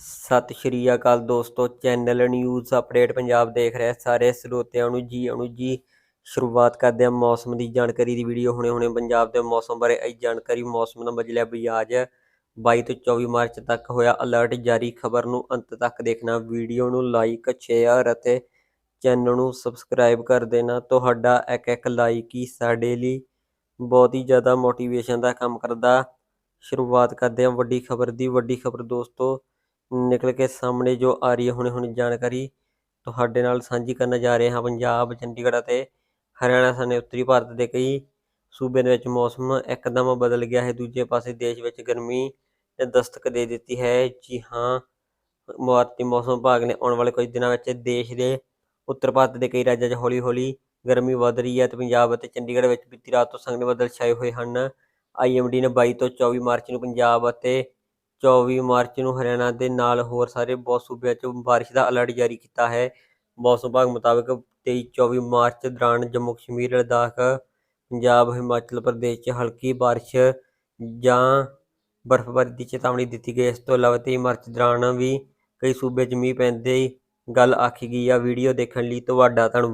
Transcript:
ਸਤਿ ਸ਼੍ਰੀ ਅਕਾਲ ਦੋਸਤੋ, channel news update Punjab ਦੇਖ ਰਹੇ ਸਾਰੇ ਸਰੋਤਿਆਂ ਨੂੰ ਜੀ, ਅਨੂ ਜੀ। ਸ਼ੁਰੂਆਤ ਕਰਦੇ ਹਾਂ ਮੌਸਮ ਦੀ ਜਾਣਕਾਰੀ ਦੀ ਵੀਡੀਓ ਹੁਣੇ ਹੁਣੇ ਪੰਜਾਬ ਦੇ ਮੌਸਮ ਬਾਰੇ। ਇਹ ਜਾਣਕਾਰੀ ਮੌਸਮ ਦਾ ਬਜਲਿਆ ਬਿਆਜ 22 ਤੋਂ 24 ਮਾਰਚ ਤੱਕ ਹੋਇਆ ਅਲਰਟ ਜਾਰੀ। ਖਬਰ ਨੂੰ ਅੰਤ ਤੱਕ ਦੇਖਣਾ, ਵੀਡੀਓ ਨੂੰ ਲਾਈਕ, ਸ਼ੇਅਰ ਅਤੇ ਚੈਨਲ ਨੂੰ ਸਬਸਕ੍ਰਾਈਬ ਕਰ ਦੇਣਾ। ਤੁਹਾਡਾ ਇੱਕ ਇੱਕ ਲਾਈਕ ਹੀ ਸਾਡੇ ਲਈ ਬਹੁਤ ਹੀ ਜ਼ਿਆਦਾ ਮੋਟੀਵੇਸ਼ਨ ਦਾ ਕੰਮ ਕਰਦਾ। ਸ਼ੁਰੂਆਤ ਕਰਦੇ ਹਾਂ ਵੱਡੀ ਖਬਰ ਦੀ। ਵੱਡੀ ਖਬਰ ਦੋਸਤੋ ਨਿਕਲ ਕੇ ਸਾਹਮਣੇ ਜੋ ਆ ਰਹੀ ਹੈ, ਹੁਣੇ ਹੁਣੇ ਜਾਣਕਾਰੀ ਤੁਹਾਡੇ ਨਾਲ ਸਾਂਝੀ ਕਰਨ ਜਾ ਰਹੇ ਹਾਂ। ਪੰਜਾਬ, ਚੰਡੀਗੜ੍ਹ ਅਤੇ ਹਰਿਆਣਾ ਸਣੇ ਉੱਤਰੀ ਭਾਰਤ ਦੇ ਕਈ ਸੂਬਿਆਂ ਦੇ ਵਿੱਚ ਮੌਸਮ ਇੱਕਦਮ ਬਦਲ ਗਿਆ ਹੈ। ਦੂਜੇ ਪਾਸੇ ਦੇਸ਼ ਵਿੱਚ ਗਰਮੀ ਨੇ ਦਸਤਕ ਦੇ ਦਿੱਤੀ ਹੈ। ਜੀ ਹਾਂ ਭਾਰਤੀ ਮੌਸਮ ਵਿਭਾਗ ਨੇ ਆਉਣ ਵਾਲੇ ਕੁਝ ਦਿਨਾਂ ਵਿੱਚ ਦੇਸ਼ ਦੇ ਉੱਤਰ ਭਾਰਤ ਦੇ ਕਈ ਰਾਜਾਂ 'ਚ ਹੌਲੀ ਹੌਲੀ ਗਰਮੀ ਵਧ ਰਹੀ ਹੈ ਤੇ ਪੰਜਾਬ ਅਤੇ ਚੰਡੀਗੜ੍ਹ ਵਿੱਚ ਬੀਤੀ ਰਾਤ ਤੋਂ ਸੰਘਣੇ ਬੱਦਲ ਛਾਏ ਹੋਏ ਹਨ। ਆਈਐਮਡੀ ਨੇ 22 ਤੋਂ 24 ਮਾਰਚ ਨੂੰ ਪੰਜਾਬ ਅਤੇ 24 ਮਾਰਚ ਨੂੰ ਹਰਿਆਣਾ ਦੇ ਨਾਲ ਹੋਰ ਸਾਰੇ ਬਹੁਤ ਸੂਬਿਆਂ 'ਚ ਬਾਰਿਸ਼ ਦਾ ਅਲਰਟ ਜਾਰੀ ਕੀਤਾ ਹੈ। ਮੌਸਮ ਵਿਭਾਗ ਮੁਤਾਬਕ 23 24 ਮਾਰਚ ਦੌਰਾਨ ਜੰਮੂ ਕਸ਼ਮੀਰ, ਲਦਾਖ, ਪੰਜਾਬ, ਹਿਮਾਚਲ ਪ੍ਰਦੇਸ਼ 'ਚ ਹਲਕੀ ਬਾਰਿਸ਼ ਜਾਂ ਬਰਫ਼ਬਾਰੀ ਦੀ ਚੇਤਾਵਨੀ ਦਿੱਤੀ ਗਈ। ਇਸ ਤੋਂ ਇਲਾਵਾ 23 ਮਾਰਚ ਦੌਰਾਨ ਵੀ ਕਈ ਸੂਬੇ 'ਚ ਮੀਂਹ ਪੈਣ ਦੀ ਗੱਲ ਆਖੀ ਗਈ ਆ। ਵੀਡੀਓ ਦੇਖਣ ਲਈ ਤੁਹਾਡਾ ਧੰਨਵਾਦ।